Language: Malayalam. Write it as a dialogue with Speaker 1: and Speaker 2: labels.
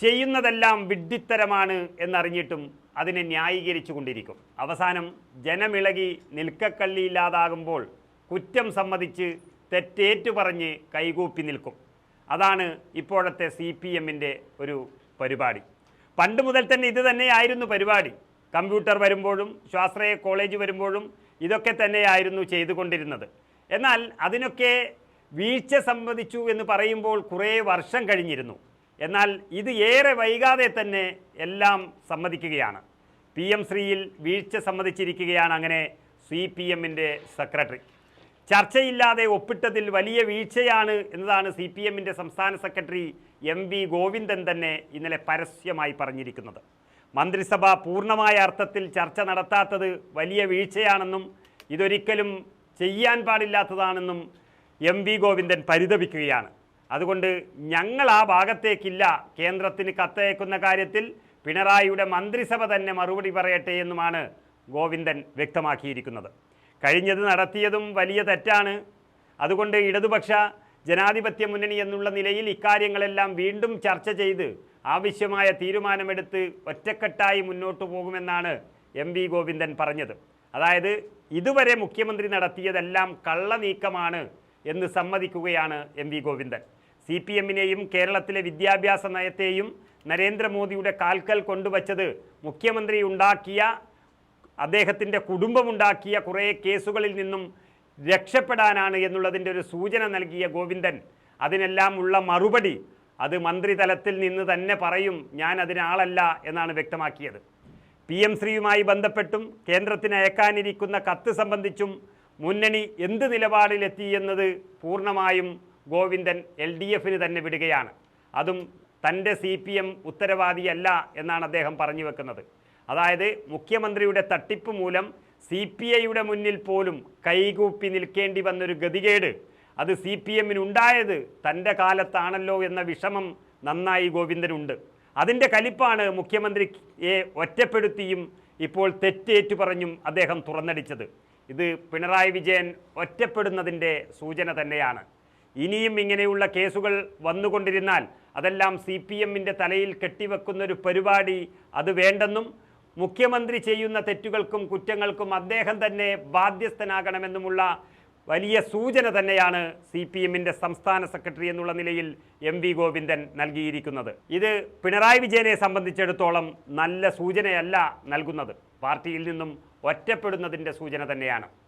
Speaker 1: ചെയ്യുന്നതെല്ലാം വിഡ്ഢിത്തരമാണ് എന്നറിഞ്ഞിട്ടും അതിനെ ന്യായീകരിച്ചു കൊണ്ടിരിക്കും. അവസാനം ജനമിളകി നിൽക്കക്കള്ളിയില്ലാതാകുമ്പോൾ കുറ്റം സമ്മതിച്ച് തെറ്റേറ്റു പറഞ്ഞ് കൈകൂപ്പി നിൽക്കും. അതാണ് ഇപ്പോഴത്തെ സി പി എമ്മിന്റെ ഒരു പരിപാടി. പണ്ട് മുതൽ തന്നെ ഇത് തന്നെയായിരുന്നു പരിപാടി. കമ്പ്യൂട്ടർ വരുമ്പോഴും സ്വാശ്രയ കോളേജ് വരുമ്പോഴും ഇതൊക്കെ തന്നെയായിരുന്നു ചെയ്തുകൊണ്ടിരുന്നത്. എന്നാൽ അതിനൊക്കെ വീഴ്ച സംബന്ധിച്ചു എന്ന് പറയുമ്പോൾ കുറേ വർഷം കഴിഞ്ഞിരുന്നു. എന്നാൽ ഇത് ഏറെ വൈകാതെ തന്നെ എല്ലാം സമ്മതിക്കുകയാണ്. പി എം ശ്രീയിൽ വീഴ്ച സമ്മതിച്ചിരിക്കുകയാണ് അങ്ങനെ സി പി എമ്മിന്റെ സെക്രട്ടറി. ചർച്ചയില്ലാതെ ഒപ്പിട്ടതിൽ വലിയ വീഴ്ചയാണ് എന്നതാണ് സി പി എമ്മിന്റെ സംസ്ഥാന സെക്രട്ടറി എം വി ഗോവിന്ദൻ തന്നെ ഇന്നലെ പരസ്യമായി പറഞ്ഞിരിക്കുന്നത്. മന്ത്രിസഭ പൂർണമായ അർത്ഥത്തിൽ ചർച്ച നടത്താത്തത് വലിയ വീഴ്ചയാണെന്നും ഇതൊരിക്കലും ചെയ്യാൻ പാടില്ലാത്തതാണെന്നും എം വി ഗോവിന്ദൻ പരിതപിക്കുകയാണ്. അതുകൊണ്ട് ഞങ്ങൾ ആ ഭാഗത്തേക്കില്ല. കേന്ദ്രത്തിന് കത്തയക്കുന്ന കാര്യത്തിൽ പിണറായിയുടെ മന്ത്രിസഭ തന്നെ മറുപടി പറയട്ടെ എന്നുമാണ് ഗോവിന്ദൻ വ്യക്തമാക്കിയിരിക്കുന്നത്. കഴിഞ്ഞത് നടത്തിയതും വലിയ തെറ്റാണ്. അതുകൊണ്ട് ഇടതുപക്ഷ ജനാധിപത്യ മുന്നണി എന്നുള്ള നിലയിൽ ഇക്കാര്യങ്ങളെല്ലാം വീണ്ടും ചർച്ച ചെയ്ത് ആവശ്യമായ തീരുമാനമെടുത്ത് ഒറ്റക്കെട്ടായി മുന്നോട്ടു പോകുമെന്നാണ് എം വി ഗോവിന്ദൻ പറഞ്ഞത്. അതായത് ഇതുവരെ മുഖ്യമന്ത്രി നടത്തിയതെല്ലാം കള്ളനീക്കമാണ് എന്ന് സമ്മതിക്കുകയാണ് M V Govindan. C P എമ്മിനെയും കേരളത്തിലെ വിദ്യാഭ്യാസ നയത്തെയും നരേന്ദ്രമോദിയുടെ കാൽക്കൽ കൊണ്ടുവച്ചത് മുഖ്യമന്ത്രി ഉണ്ടാക്കിയ അദ്ദേഹത്തിന്റെ കുടുംബമുണ്ടാക്കിയ കുറേ കേസുകളിൽ നിന്നും രക്ഷപ്പെടാനാണ് എന്നുള്ളതിന്റെ ഒരു സൂചന നൽകിയ ഗോവിന്ദൻ. അതിനെല്ലാം ഉള്ള മറുപടി അത് മന്ത്രിതലത്തിൽ നിന്ന് തന്നെ പറയും ഞാൻ അതിനാളല്ല എന്നാണ് വ്യക്തമാക്കിയത്. പി എം ശ്രീയുമായി ബന്ധപ്പെട്ടും കേന്ദ്രത്തിന് അയക്കാനിരിക്കുന്ന കത്ത് സംബന്ധിച്ചും മുന്നണി എന്ത് നിലപാടിലെത്തി എന്നത് പൂർണമായും ഗോവിന്ദൻ എൽ ഡി എഫിന് തന്നെ വിടുകയാണ്. അതും തന്റെ സി പി എം ഉത്തരവാദിയല്ല എന്നാണ് അദ്ദേഹം പറഞ്ഞു വെക്കുന്നത്. അതായത് മുഖ്യമന്ത്രിയുടെ തട്ടിപ്പ് മൂലം സി പി ഐയുടെ മുന്നിൽ പോലും കൈകൂപ്പി നിൽക്കേണ്ടി വന്നൊരു ഗതികേട് അത് സി പി എമ്മിനുണ്ടായത് തന്റെ കാലത്താണല്ലോ എന്ന വിഷമം നന്നായി ഗോവിന്ദനുണ്ട്. അതിന്റെ കലിപ്പാണ് മുഖ്യമന്ത്രിയെ ഒറ്റപ്പെടുത്തിയും ഇപ്പോൾ തെറ്റേറ്റു പറഞ്ഞും അദ്ദേഹം തുറന്നടിച്ചത്. ഇത് പിണറായി വിജയൻ ഒറ്റപ്പെടുന്നതിന്റെ സൂചന തന്നെയാണ്. ഇനിയും ഇങ്ങനെയുള്ള കേസുകൾ വന്നുകൊണ്ടിരുന്നാൽ അതെല്ലാം സി പി എമ്മിന്റെ തലയിൽ കെട്ടിവെക്കുന്നൊരു പരിപാടി അത് വേണ്ടെന്നും മുഖ്യമന്ത്രി ചെയ്യുന്ന തെറ്റുകൾക്കും കുറ്റങ്ങൾക്കും അദ്ദേഹം തന്നെ ബാധ്യസ്ഥനാകണമെന്നുമുള്ള വലിയ സൂചന തന്നെയാണ് സി പി എമ്മിന്റെ സംസ്ഥാന സെക്രട്ടറി എന്നുള്ള നിലയിൽ എം വി ഗോവിന്ദൻ നൽകിയിരിക്കുന്നത്. ഇത് പിണറായി വിജയനെ സംബന്ധിച്ചിടത്തോളം നല്ല സൂചനയല്ല നൽകുന്നത്. പാർട്ടിയിൽ നിന്നും ഒറ്റപ്പെടുന്നതിന്റെ സൂചന തന്നെയാണ്.